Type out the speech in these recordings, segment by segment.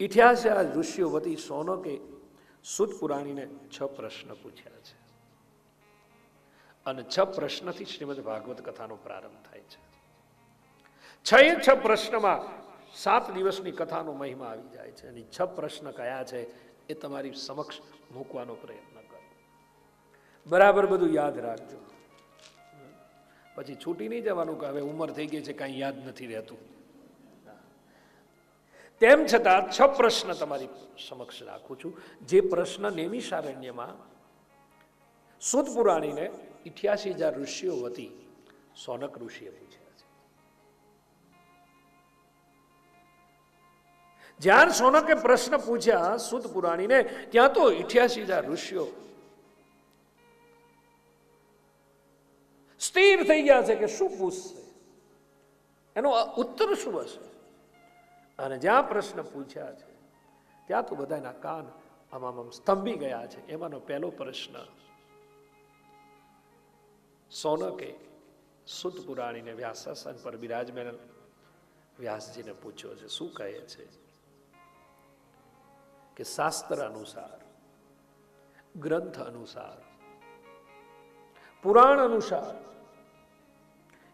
ઇતિહાસે આ ઋષિઓ વતી સોનકે સુદ પુરાણીને છ પ્રશ્ન પૂછ્યા છે. અને છ પ્રશ્નથી શ્રીમદ ભાગવત કથાનો પ્રારંભ થાય છે. છ એ છ પ્રશ્નમાં સાત દિવસની કથાનો મહિમા આવી જાય છે. અને છ પ્રશ્ન કયા છે એ તમારી સમક્ષ મૂકવાનો પ્રયત્ન કરો. બરાબર બધું યાદ રાખજો. પછી છૂટી નહીં જવાનું કે હવે ઉંમર થઈ ગઈ છે, કાંઈ યાદ નથી રહેતું. તેમ છતાં છ પ્રશ્ન તમારી સમક્ષ રાખું છું. જે પ્રશ્ન નેમિષારણ્યમાં સુદ પુરાણીને ઇઠ્યાસી હજાર ઋષિઓ વતી સોનક ઋષિએ પૂછ્યા છે. જ્યાં સોનકે પ્રશ્ન પૂછ્યા સુદ પુરાણીને, ત્યાં તો ઇઠ્યાસી હજાર ઋષિઓ સ્થિર થઈ ગયા છે કે શું પૂછશે? એનો ઉત્તર શું હશે? અને જ્યાં પ્રશ્ન પૂછ્યા છે, ત્યાં તો બધાના કાન આમ આમ સ્તંભી ગયા છે. એમાંનો પહેલો પ્રશ્ન, સોનકે સુત પુરાણીને વ્યાસાસન પર બિરાજમાન વ્યાસજીને પૂછ્યો છે, શું કહે છે? કે શાસ્ત્ર અનુસાર, ગ્રંથ અનુસાર, પુરાણ અનુસાર,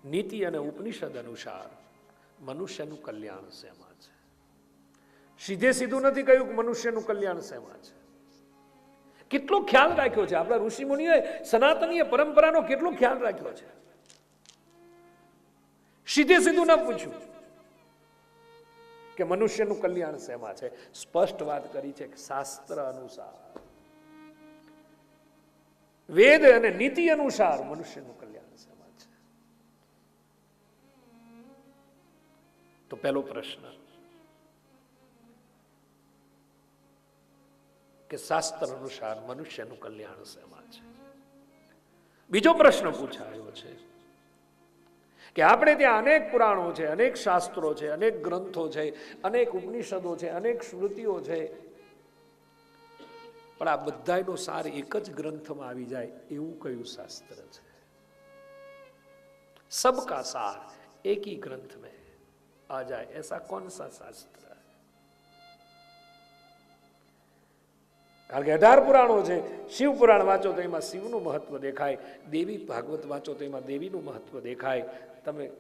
નીતિ અને ઉપનિષદ અનુસાર મનુષ્યનું કલ્યાણ છે છે સીધે સીધું નથી કહ્યું કે મનુષ્યનું કલ્યાણ સેવા છે. કેટલો ખ્યાલ રાખ્યો છે? આપણા ઋષિ મુનિઓએ સનાતનીય પરંપરાનો કેટલો ખ્યાલ રાખ્યો છે? સીધે સીધું ના પૂછ્યું કે મનુષ્યનું કલ્યાણ શેમાં છે. સ્પષ્ટ વાત કરી છે કે શાસ્ત્ર અનુસાર. વેદ અને નીતિ અનુસાર મનુષ્યનું કલ્યાણ શેમાં છે? તો પહેલો પ્રશ્ન. કે શાસ્ત્ર અનુસાર મનુષ્યનું કલ્યાણ શેમાં છે બીજો પ્રશ્ન પૂછાયો છે કે આપણે ત્યાં અનેક પુરાણો છે અનેક શાસ્ત્રો છે અનેક ગ્રંથો છે અનેક ઉપનિષદો છે અનેક સ્મૃતિઓ છે પણ આ બધાનો સાર એક જ ગ્રંથમાં આવી જાય એવું કયું શાસ્ત્ર છે સબકા સાર એક ही ग्रंथ में आ जाए ऐसा कौन सा शास्त्र કારણ કે અઢાર પુરાણો છે. શિવ પુરાણ વાંચો તો એમાં શિવનું મહત્વ દેખાય, દેવી ભાગવત વાંચો તો એમાં દેવીનું મહત્વ દેખાય. તમે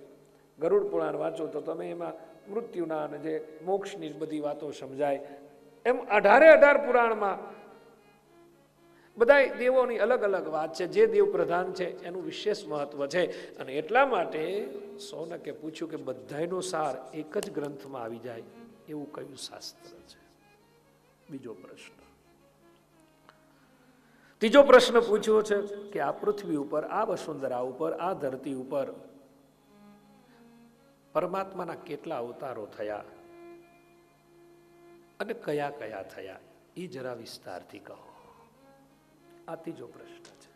ગરુડ પુરાણ વાંચો તો તમે એમાં મૃત્યુના અને જે મોક્ષની બધી વાતો સમજાય. એમ અઢારે અઢાર પુરાણમાં બધા દેવોની અલગ અલગ વાત છે. જે દેવ પ્રધાન છે એનું વિશેષ મહત્વ છે. અને એટલા માટે સોનકે પૂછ્યું કે બધાનો સાર એક જ ગ્રંથમાં આવી જાય એવું કયું શાસ્ત્ર છે? બીજો પ્રશ્ન. ત્રીજો પ્રશ્ન પૂછ્યો છે કે આ પૃથ્વી ઉપર, આ વસુંધરા ઉપર, આ ધરતી ઉપર પરમાત્માના કેટલા અવતારો થયા અને કયા કયા થયા? એ જરા વિસ્તારથી કહો. આ ત્રીજો પ્રશ્ન છે.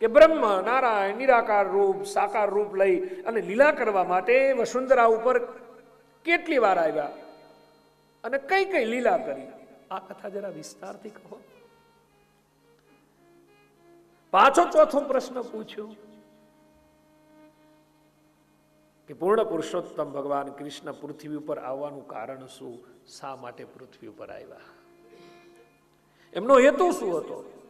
કે બ્રહ્મ, નારાયણ, નિરાકાર રૂપ, સાકાર રૂપ લઈ અને લીલા કરવા માટે વસુંધરા ઉપર કેટલી વાર આવ્યા અને કઈ કઈ લીલા કરી? આ કથા જરા વિસ્તારથી કહો. પાછો ચોથો પ્રશ્ન પૂછ્યો કે પૂર્ણ પુરુષોત્તમ ભગવાન કૃષ્ણ પૃથ્વી ઉપર આવવાનું કારણ શું? શા માટે પૃથ્વી ઉપર આવ્યા? એમનો હેતુ શું હતો?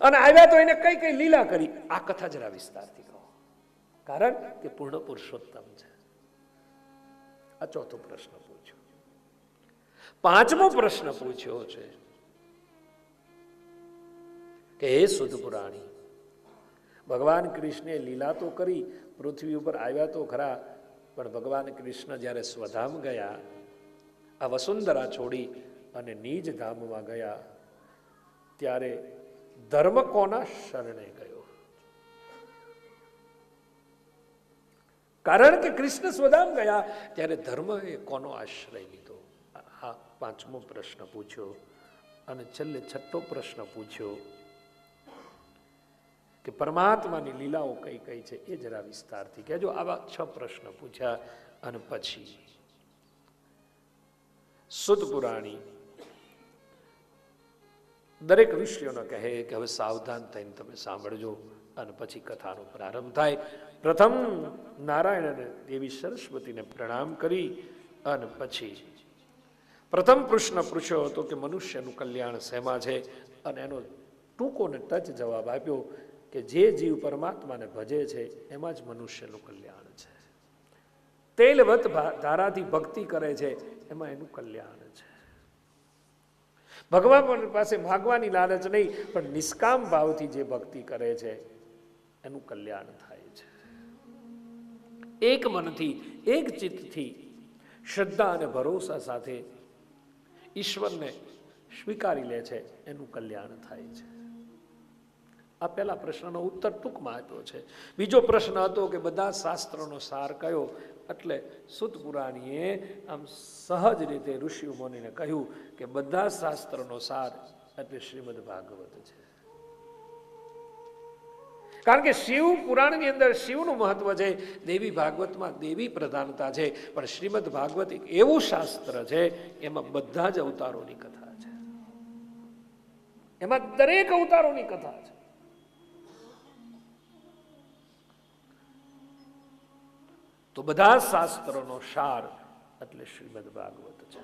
અને આવ્યા તો એને કઈ કઈ લીલા કરી? આ કથા જરા વિસ્તારથી કહો. કારણ કે પૂર્ણ પુરુષોત્તમ છે. આ ચોથો પ્રશ્ન પૂછ્યો. પાંચમો પ્રશ્ન પૂછ્યો છે. કે હે સુધપુરાણી ભગવાન કૃષ્ણે લીલા તો કરી, પૃથ્વી ઉપર આવ્યા તો ખરા, પણ ભગવાન કૃષ્ણ જ્યારે સ્વધામ ગયા, આ વસુંધરા છોડી અને નિજ ધામમાં ગયા, ત્યારે ધર્મ કોના શરણે ગયો? કારણ કે કૃષ્ણ સ્વધામ ગયા, ત્યારે ધર્મ એ કોનો આશ્રય લીધો? આ પાંચમો પ્રશ્ન પૂછ્યો અને છેલ્લે છઠ્ઠો પ્રશ્ન પૂછ્યો. કે પરમાત્માની લીલાઓ કઈ કઈ છે એ જરા વિસ્તારથી કહેજો. આવા છ પ્રશ્ન પૂછ્યા અને પછી સુદ પુરાણી દરેક ઋષિઓને કહે કે હવે સાવધાન થઈને તમે સાંભળજો અને પછી કથાનો પ્રારંભ થાય. પ્રથમ નારાયણ અને દેવી સરસ્વતીને પ્રણામ કરી અને પછી પ્રથમ પ્રશ્ન પૂછ્યો હતો કે મનુષ્યનું કલ્યાણ શેમાં છે? અને એનો ટૂંકો ને ટચ જવાબ આપ્યો કે જે જીવ પરમાત્માને ભજે છે, એમાં જ મનુષ્યનું કલ્યાણ છે. તેલવત ધારાથી ભક્તિ કરે છે, એમાં એનું કલ્યાણ છે. ભગવાન પાસે માગવાની લાલચ નહીં, પણ નિષ્કામ ભાવથી જે ભક્તિ કરે છે, એનું કલ્યાણ થાય છે. એક મનથી, એક ચિત્તથી, શ્રદ્ધા અને ભરોસા સાથે ઈશ્વરને સ્વીકારી લે છે, એનું કલ્યાણ થાય છે. આ પહેલા પ્રશ્નનો ઉત્તર ટૂંકમાં આપ્યો છે. બીજો પ્રશ્ન હતો કે બધા શાસ્ત્રોનો સાર કયો? એટલે સુત પુરાણીએ આમ સહજ રીતે ઋષિ મુનિને કહ્યું કે બધા શાસ્ત્રોનો સાર એટલે શ્રીમદ ભાગવત છે. કારણ કે શિવ પુરાણની અંદર શિવનું મહત્વ છે, દેવી ભાગવતમાં દેવી પ્રધાનતા છે, પણ શ્રીમદ ભાગવત એક એવું શાસ્ત્ર છે, એમાં બધા જ અવતારોની કથા છે. એમાં દરેક અવતારોની કથા છે. તો બધા શાસ્ત્રોનો સાર એટલે શ્રીમદ ભાગવત છે.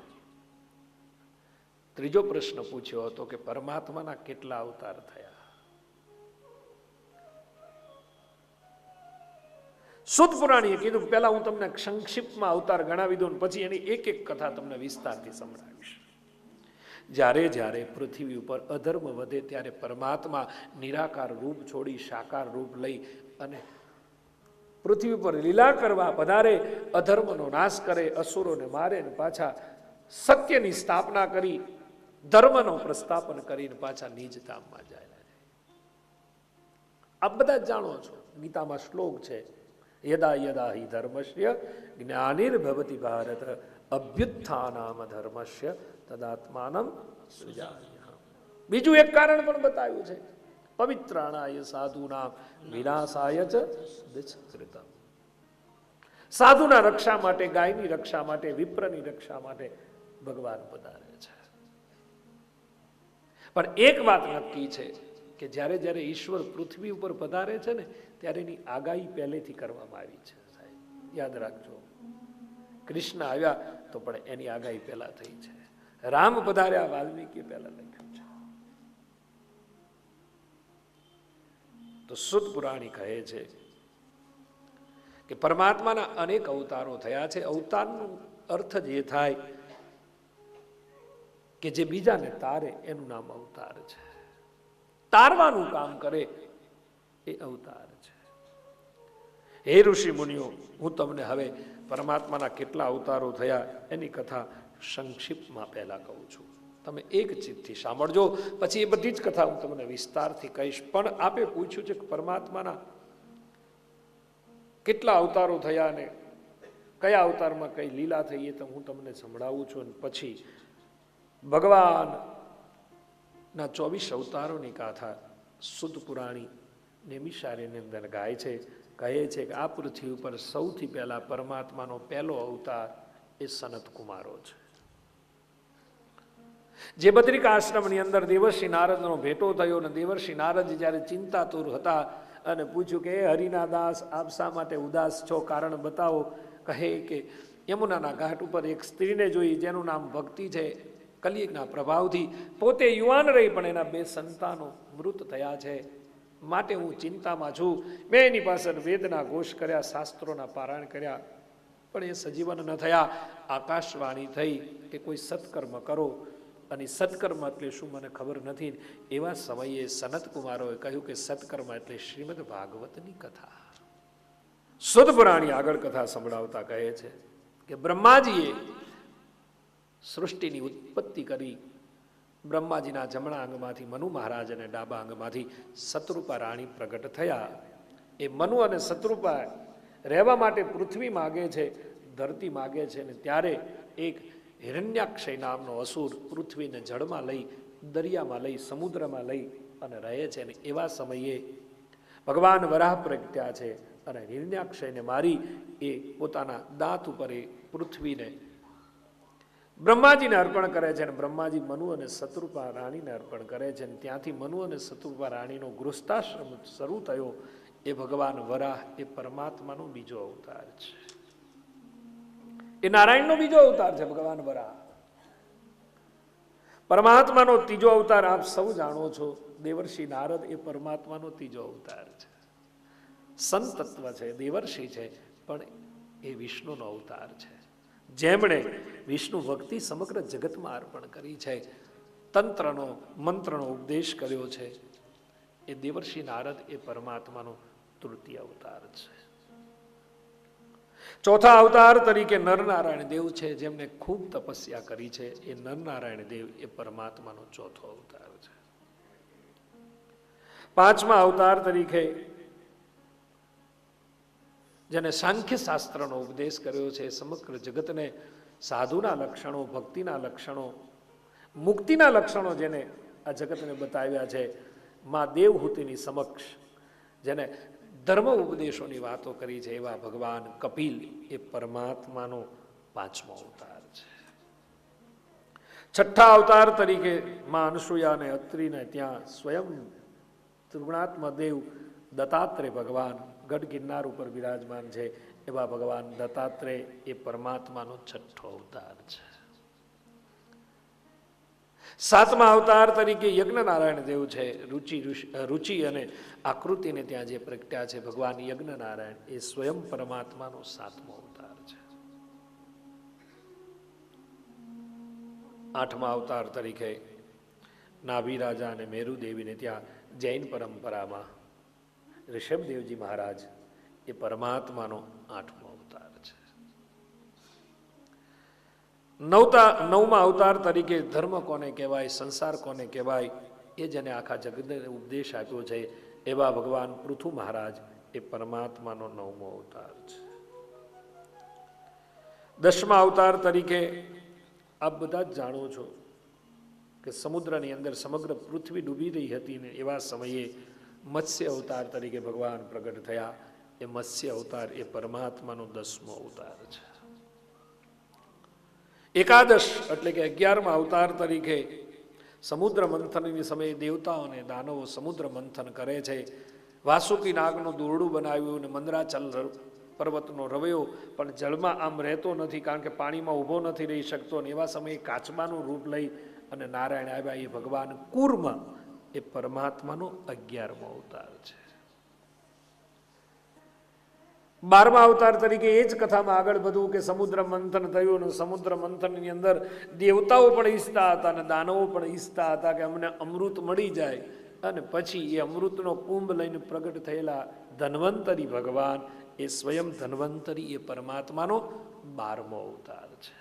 ત્રીજો પ્રશ્ન પૂછ્યો હતો કે પરમાત્માના કેટલા અવતાર થયા? સુદ પુરાણીએ કીધું, પહેલા હું તમને સંક્ષિપ્તમાં અવતાર ગણાવી દઉં પછી એની એક એક કથા તમને વિસ્તારથી સંભળાવીશ. જ્યારે જ્યારે પૃથ્વી ઉપર અધર્મ વધે ત્યારે પરમાત્મા નિરાકાર રૂપ છોડી સાકાર રૂપ લઈ અને પૃથ્વી પર લીલા કરવા પધારે, અધર્મનો નાશ કરે, અસુરોને મારે ને પાછા સત્યની સ્થાપના કરી, ધર્મનો પ્રસ્થાપન કરીને પાછા નિજ ધામમાં જાય. આપ બધા જાણો છો, ગીતામાં શ્લોક છે, યદા યદા હિ ધર્મસ્ય જ્ઞાનિર્ભવતી ભારત, અભ્યુત્થાનામ ધર્મસ્ય તદાત્માનમ સુજા બીજું એક કારણ પણ બતાવ્યું છે. પવિત્રાણાય સાધુના વિનાશાય જ દિચ્છૃતમ સાધુના રક્ષા માટે, ગાયની રક્ષા માટે, વિપ્રની રક્ષા માટે ભગવાન પધારે છે. પણ એક વાત નક્કી છે કે જ્યારે જ્યારે ઈશ્વર પૃથ્વી ઉપર પધારે છે ને, ત્યારે એની આગાહી પહેલેથી કરવામાં આવી છે, સાહેબ. યાદ રાખજો. કૃષ્ણ આવ્યા તો પણ એની આગાહી પહેલા થઈ છે. રામ પધાર્યા, વાલ્મીકી પહેલા લખ્યું છે તો સુદ પુરાણી કહે છે કે પરમાત્માના અનેક અવતારો થયા છે. અવતારનો અર્થ જ થાય કે જે બીજાને તારે એનું નામ અવતાર છે. તારવાનું કામ કરે એ અવતાર છે. હે ઋષિ મુનિઓ, હું તમને હવે પરમાત્માના કેટલા અવતારો થયા એની કથા સંક્ષિપ્તમાં પહેલા કહું છું. તમે એક ચિત્તથી સાંભળજો. પછી એ બધી જ કથા હું તમને વિસ્તારથી કહીશ. પણ આપે પૂછ્યું છે કે પરમાત્માના કેટલા અવતારો થયા ને કયા અવતારમાં કઈ લીલા થઈ એ તો હું તમને સંભળાવું છું. અને પછી ભગવાન ના ચોવીસ અવતારોની ગાથા શુદ્ધ પુરાણી નેમિશારીની અંદર ગાય છે. કહે છે કે આ પૃથ્વી ઉપર સૌથી પહેલા પરમાત્માનો પહેલો અવતાર એ સનત કુમારો છે. જે બદ્રિકા આશ્રમની અંદર દેવર્ષિ નારદનો ભેટો થયો અને દેવર્ષિ નારદ જ્યારે ચિંતાતુર હતા અને પૂછ્યું કે, હે હરિના દાસ આપ શા માટે ઉદાસ છો? કારણ બતાવો. કહે કે, યમુનાના ઘાટ ઉપર એક સ્ત્રીને જોઈ, જેનું નામ ભક્તિ છે કલિયુગના પ્રભાવથી. પોતે યુવાન રહી, પણ એના બે સંતાનો મૃત થયા છે. માટે હું ચિંતામાં છું. મેં એની પાછળ વેદના ઘોષ કર્યા, શાસ્ત્રોના પારાયણ કર્યા, પણ એ સજીવન ન થયા. આકાશવાણી થઈ કે કોઈ સત્કર્મ કરો. અને સત્કર્મ એટલે શું મને ખબર નથી. એવા સમયે સનત કુમારોએ કહ્યું કે સત્કર્મ એટલે શ્રીમદ ભાગવતની કથા. સુદ પુરાણી આગળ કથા સંભળાવતા કહે છે કે બ્રહ્માજીએ સૃષ્ટિની ઉત્પત્તિ કરી. બ્રહ્માજીના જમણા અંગમાંથી મનુ મહારાજ અને ડાબા અંગમાંથી શત્રુપા રાણી પ્રગટ થયા. એ મનુ અને શત્રુપા રહેવા માટે પૃથ્વી માગે છે, ધરતી માગે છે ને ત્યારે એક હિરણ્યાક્ષય નામનો અસુર પૃથ્વીને જળમાં લઈ, દરિયામાં લઈ, સમુદ્રમાં લઈ અને રહે છે અને એવા સમયે ભગવાન વરાહ પ્રગટ્યા છે અને હિરણ્યાક્ષયને મારી એ પોતાના દાંત ઉપર એ પૃથ્વીને બ્રહ્માજીને અર્પણ કરે છે અને બ્રહ્માજી મનુ અને શત્રુપા રાણીને અર્પણ કરે છે અને ત્યાંથી મનુ અને શત્રુપા રાણીનો ગૃહસ્થાશ્રમ શરૂ થયો. એ ભગવાન વરાહ એ પરમાત્માનો બીજો અવતાર છે. એ નારાયણનો બીજો અવતાર છે, ભગવાન વરા. પરમાત્માનો ત્રીજો અવતાર આપ સૌ જાણો છો, દેવર્ષિ નારદ એ પરમાત્માનો ત્રીજો અવતાર છે. સંતત્વ છે, દેવર્ષિ છે, પણ એ વિષ્ણુનો અવતાર છે. જેમણે વિષ્ણુ ભક્તિ સમગ્ર જગતમાં અર્પણ કરી છે, તંત્રનો, મંત્રનો ઉપદેશ કર્યો છે, એ દેવર્ષિ નારદ એ પરમાત્માનો તૃતીય અવતાર છે. ચોથા અવતાર તરીકે નરનારાયણ દેવ છે, જેમને ખૂબ તપસ્યા કરી છે, એ નરનારાયણ દેવ એ પરમાત્માનો ચોથો અવતાર છે. પાંચમા અવતાર તરીકે જેને સાંખ્ય શાસ્ત્રનો ઉપદેશ કર્યો છે, સમગ્ર જગતને સાધુના લક્ષણો, ભક્તિના લક્ષણો, મુક્તિના લક્ષણો જેને આ જગતને બતાવ્યા છે, માં દેવહૂતિની સમક્ષ, જેને ધર્મ ઉપદેશોની વાતો કરી છે, એવા ભગવાન કપિલ એ પરમાત્માનો પાંચમો અવતાર છે. છઠ્ઠા અવતાર તરીકે માં અનસુયા અને અત્રિને ત્યાં સ્વયં ત્રિગુણાત્મ દેવ દત્તાત્રેય ભગવાન ગઢ ગિરનાર ઉપર બિરાજમાન છે, એવા ભગવાન દત્તાત્રેય એ પરમાત્માનો છઠ્ઠો અવતાર છે. સાતમા અવતાર તરીકે યજ્ઞનારાયણ દેવ છે. રુચિ રુચિ અને આકૃતિને ત્યાં જે પ્રગટ્યા છે ભગવાન યજ્ઞનારાયણ, એ સ્વયં પરમાત્માનો સાતમો અવતાર છે. આઠમા અવતાર તરીકે નાભી રાજા અને મેરુ દેવીને ત્યાં જૈન પરંપરામાં ઋષભદેવજી મહારાજ એ પરમાત્માનો આઠમો અવતાર છે નવતા, નવમા અવતાર તરીકે ધર્મ કોને કહેવાય, સંસાર કોને કહેવાય, એ જેને આખા જગતને ઉપદેશ આપ્યો છે. એવા ભગવાન પૃથુ મહારાજ એ પરમાત્માનો નવમો અવતાર છે. દસમા અવતાર તરીકે આપ બધા જ જાણો છો કે સમુદ્રની અંદર સમગ્ર પૃથ્વી ડૂબી રહી હતી ને એવા સમયે મત્સ્ય અવતાર તરીકે ભગવાન પ્રગટ થયા. એ મત્સ્ય અવતાર એ પરમાત્માનો દસમો અવતાર છે. એકાદશ એટલે કે અગિયારમા અવતાર તરીકે સમુદ્ર મંથનની સમયે દેવતાઓ અને દાનવો સમુદ્ર મંથન કરે છે. વાસુકી નાગનું દોરડું બનાવ્યું અને મંદરાચલ પર્વતનો રવયો, પણ જળમાં આમ રહેતો નથી કારણ કે પાણીમાં ઊભો નથી રહી શકતો અને એવા સમયે કાચબાનું રૂપ લઈ અને નારાયણ આવ્યા એ ભગવાન કુર્મ એ પરમાત્માનો અગિયારમો અવતાર છે. બારમા અવતાર તરીકે એ જ કથામાં આગળ બધું કે સમુદ્ર મંથન થયું અને સમુદ્ર મંથનની અંદર દેવતાઓ પણ ઈચ્છતા હતા અને દાનવો પણ ઈચ્છતા હતા કે અમને અમૃત મળી જાય. અને પછી એ અમૃતનો કુંભ લઈને પ્રગટ થયેલા ધન્વંતરી ભગવાન એ સ્વયં ધન્વંતરી એ પરમાત્માનો બારમો અવતાર છે.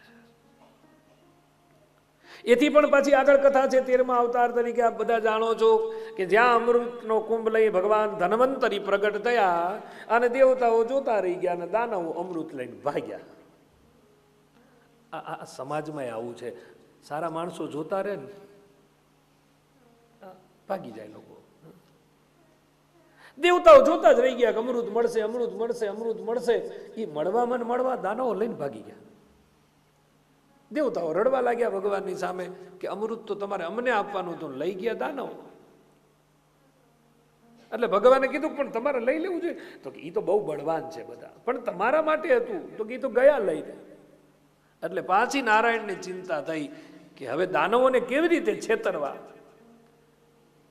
એથી પણ પાછી આગળ કથા છે તેરમા અવતાર તરીકે આપ બધા જાણો છો કે જ્યાં અમૃતનો કુંભ લઈ ભગવાન ધનવંતરી પ્રગટ થયા અને દેવતાઓ જોતા રહી ગયા અને દાનવો અમૃત લઈને ભાગ્યા. આ સમાજમાં આવું છે. સારા માણસો જોતા રહે ને, ભાગી જાય લોકો. દેવતાઓ જોતા જ રહી ગયા કે અમૃત મળશે અમૃત મળશે અમૃત મળશે. એ મળવામાં ને મળવા દાનવો લઈને ભાગી ગયા. દેવતાઓ રડવા લાગ્યા ભગવાનની સામે કે અમૃત તો તમારે અમને આપવાનું તો લઈ ગયા દાનવ. એટલે ભગવાને કીધું, પણ તમારે લઈ લેવું જોઈએ. તો કે એ તો બહુ બળવાન છે બધા. પણ તમારા માટે હતું. તો કે એ તો ગયા લઈને એટલે પાછી નારાયણની ચિંતા થઈ કે હવે દાનવોને કેવી રીતે છેતરવા?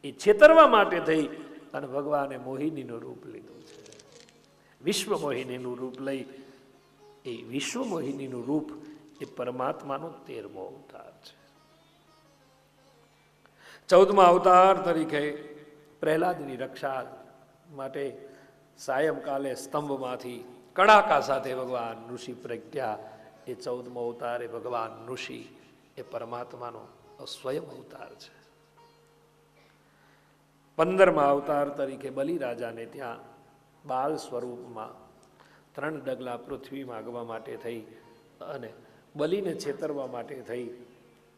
એ છેતરવા માટે થઈ અને ભગવાને મોહિનીનું રૂપ લીધું. છે વિશ્વ મોહિનીનું રૂપ લઈ એ વિશ્વ મોહિનીનું રૂપ એ પરમાત્માનો તેરમો અવતાર છે. ચૌદમા અવતાર તરીકે પ્રહલાદની રક્ષા માટે સાયંકાલે સ્તંભમાંથી કડાકા સાથે ભગવાન ઋષિ પ્રજ્ઞા એ ચૌદમો અવતાર એ ભગવાન ઋષિ એ પરમાત્માનો સ્વયં અવતાર છે. પંદરમા અવતાર તરીકે બલિરાજાને ત્યાં બાલ સ્વરૂપમાં ત્રણ ડગલા પૃથ્વી માગવા માટે થઈ અને બલિને છેતરવા માટે થઈ.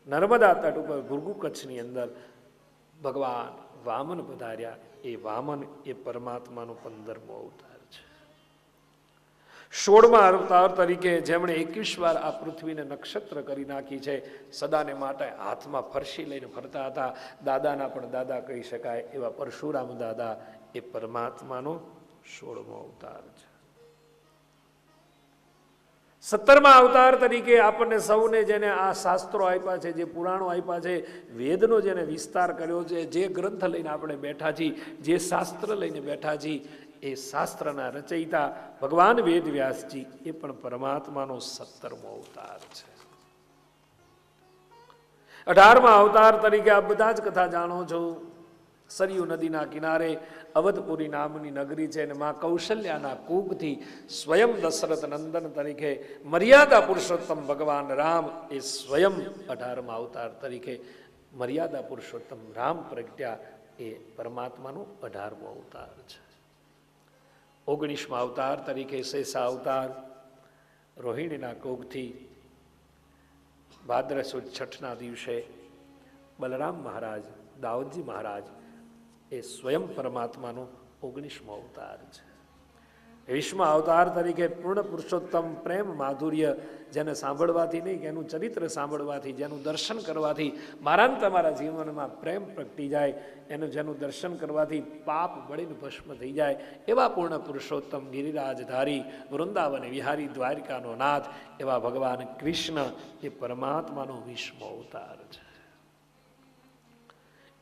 નર્મદા તટ ઉપર ભૃગુ કચ્છની અંદર ભગવાન વામન પધાર્યા. એ વામન એ પરમાત્માનો પંદરમો અવતાર છે. સોળમા અવતાર તરીકે જેમણે એકવીસ વાર આ પૃથ્વીને નક્ષત્ર કરી નાખી છે, સદાને માટે હાથમાં ફરશી લઈને ફરતા હતા. દાદાના પણ દાદા કહી શકાય, એવા પરશુરામ દાદા એ પરમાત્માનો સોળમો અવતાર છે. સત્તરમા અવતાર તરીકે આપણને સૌને જેને આ શાસ્ત્રો આપ્યા છે, જે પુરાણો આપ્યા છે, વેદનો જેને વિસ્તાર કર્યો છે, જે ગ્રંથ લઈને આપણે બેઠા છીએ, જે શાસ્ત્ર લઈને બેઠા છીએ, એ શાસ્ત્રના રચયિતા ભગવાન વેદ વ્યાસજી એ પણ પરમાત્માનો સત્તરમો અવતાર છે. અઢારમા અવતાર તરીકે આ બધા જ કથા જાણો છો. સરયુ નદીના કિનારે અવધપુરી નામની નગરી છે અને માં કૌશલ્યાના કૂપથી સ્વયં દશરથ નંદન તરીકે મર્યાદા પુરુષોત્તમ ભગવાન રામ એ સ્વયં અઢારમા અવતાર તરીકે મર્યાદા પુરુષોત્તમ રામ પ્રગટ્યા એ પરમાત્માનો અઢારમો અવતાર છે. ઓગણીસમા અવતાર તરીકે શેષા અવતાર, રોહિણીના કોગથી ભાદ્રસુદ છઠના દિવસે બલરામ મહારાજ દાઉદજી મહારાજ એ સ્વયં પરમાત્માનો ઓગણીસમો અવતાર છે. વિશ્વમાં અવતાર તરીકે પૂર્ણ પુરુષોત્તમ પ્રેમ માધુર્ય જેને સાંભળવાથી નહીં કે એનું ચરિત્ર સાંભળવાથી, જેનું દર્શન કરવાથી મારા તમારા જીવનમાં પ્રેમ પ્રગટી જાય, એનું જેનું દર્શન કરવાથી પાપ બળીને ભસ્મ થઈ જાય, એવા પૂર્ણ પુરુષોત્તમ ગિરિરાજધારી વૃંદાવન વિહારી દ્વારિકાનો નાથ, એવા ભગવાન કૃષ્ણ એ પરમાત્માનો વિશ્વ અવતાર છે.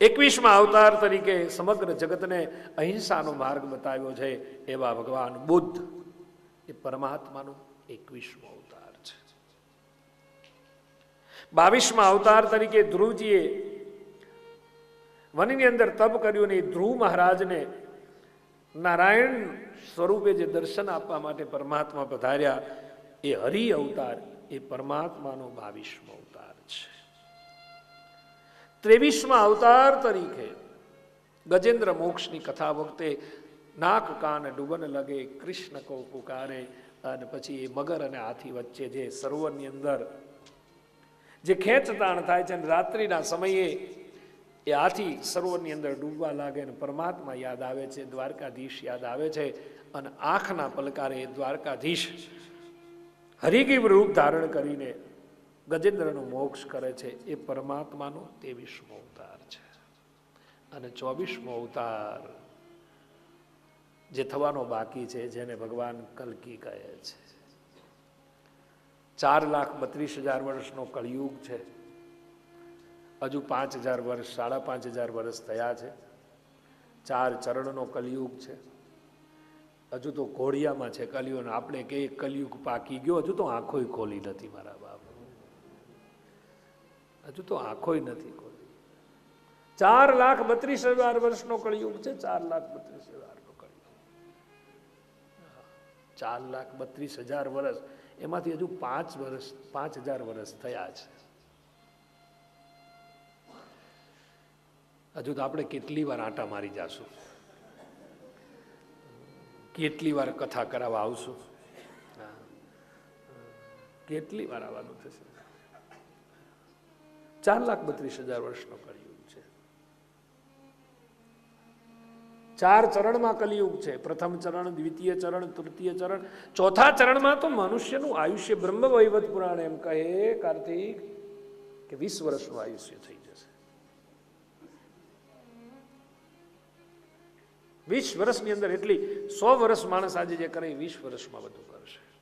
એકવીસમાં અવતાર તરીકે સમગ્ર જગતને અહિંસાનો માર્ગ બતાવ્યો છે એવા ભગવાન બુદ્ધ એ પરમાત્માનો એકવીસમો અવતાર છે. બાવીસમાં અવતાર તરીકે ધ્રુવજીએ વનની અંદર તપ કર્યું ને ધ્રુવ મહારાજને નારાયણ સ્વરૂપે જે દર્શન આપવા માટે પરમાત્મા પધાર્યા, એ હરિ અવતાર, એ પરમાત્માનો બાવીસમો ત્રેવીસમાં અવતાર તરીકે ગજેન્દ્ર મોક્ષની કથા વખતે નાક કાન ડૂબન લગે, કૃષ્ણ કો પુકારે અને પછી એ મગર અને હાથી વચ્ચે જે સરોવરની અંદર જે ખેંચતાણ થાય છે અને રાત્રિના સમયે એ હાથી સરોવરની અંદર ડૂબવા લાગે અને પરમાત્મા યાદ આવે છે, દ્વારકાધીશ યાદ આવે છે અને આંખના પલકારે દ્વારકાધીશ હરિગીવ રૂપ ધારણ કરીને ગજેન્દ્રનો મોક્ષ કરે છે એ પરમાત્માનો ત્રેવીસમો અવતાર છે. અને ચોવીસમો અવતાર જે થવાનો બાકી છે, જેને ભગવાન કલકી કહે છે. ચાર લાખ બત્રીસ હજાર વર્ષનો કળિયુગ છે. હજુ પાંચ હજાર વર્ષ, સાડા પાંચ હજાર વર્ષ થયા છે. ચાર ચરણનો કલયુગ છે. હજુ તો ઘોડિયામાં છે કલિયુગ આપણે કે કલયુગ પાકી ગયો, હજુ તો આંખોય ખોલી નથી મારા બાપ. હજુ તો આંખોય નથી ખોલી ચાર લાખ બત્રીસ હજાર વર્ષનો કળિયુગ છે, ચાર લાખ બત્રીસ હજારનો કળિયુગ. ચાર લાખ બત્રીસ હજાર વર્ષ, એમાંથી હજુ પાંચ વર્ષ, પાંચ હજાર વર્ષ થયા છે. હજુ તો આપણે કેટલી વાર આંટા મારી જાશું? કેટલી વાર કથા કરાવવા આવશું. કેટલી વાર આવવાનું થશે? ચાર લાખ બત્રીસ હજાર વર્ષનો કલયુગ છે. ચાર ચરણમાં કલયુગ છે. પ્રથમ ચરણ, દ્વિતીય ચરણ, તૃતીય ચરણ. ચોથા ચરણમાં તો મનુષ્યનું આયુષ્ય બ્રહ્મ વૈવત પુરાણ એમ કહે, કાર્તિક, કે વીસ વર્ષનું આયુષ્ય થઈ જશે. વીસ વર્ષની અંદર એટલી સો વર્ષ માણસ આજે જે કરે વીસ વર્ષમાં બધું કરશે.